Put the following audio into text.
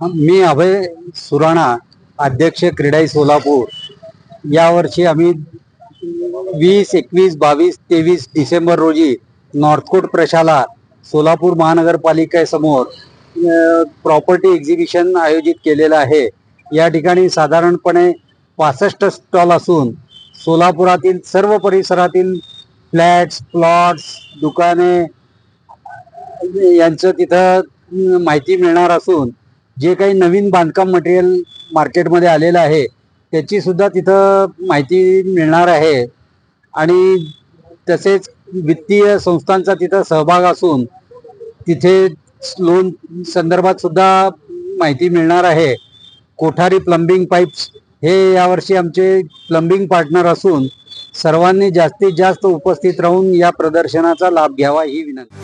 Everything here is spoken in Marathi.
मी अभय सुराणा अध्यक्ष क्रीडाई सोलापूर. यावर्षी आम्ही वीस एकवीस बावीस तेवीस डिसेंबर रोजी नॉर्थकोट प्रशाला सोलापूर महानगरपालिकेसमोर प्रॉपर्टी एक्झिबिशन आयोजित केलेलं आहे. या ठिकाणी साधारणपणे पासष्ट स्टॉल असून सोलापुरातील सर्व परिसरातील फ्लॅट्स प्लॉट्स दुकाने यांचं तिथं माहिती मिळणार असून जे काही नवीन बांधकाम मटेरियल मार्केटमध्ये आलेलं आहे त्याची सुद्धा तिथं माहिती मिळणार आहे. आणि तसेच वित्तीय संस्थांचा तिथं सहभाग असून तिथे लोन संदर्भात सुद्धा माहिती मिळणार आहे. कोठारी प्लंबिंग पाईप्स हे यावर्षी आमचे प्लंबिंग पार्टनर असून सर्वांनी जास्तीत जास्त उपस्थित राहून या प्रदर्शनाचा लाभ घ्यावा ही विनंती.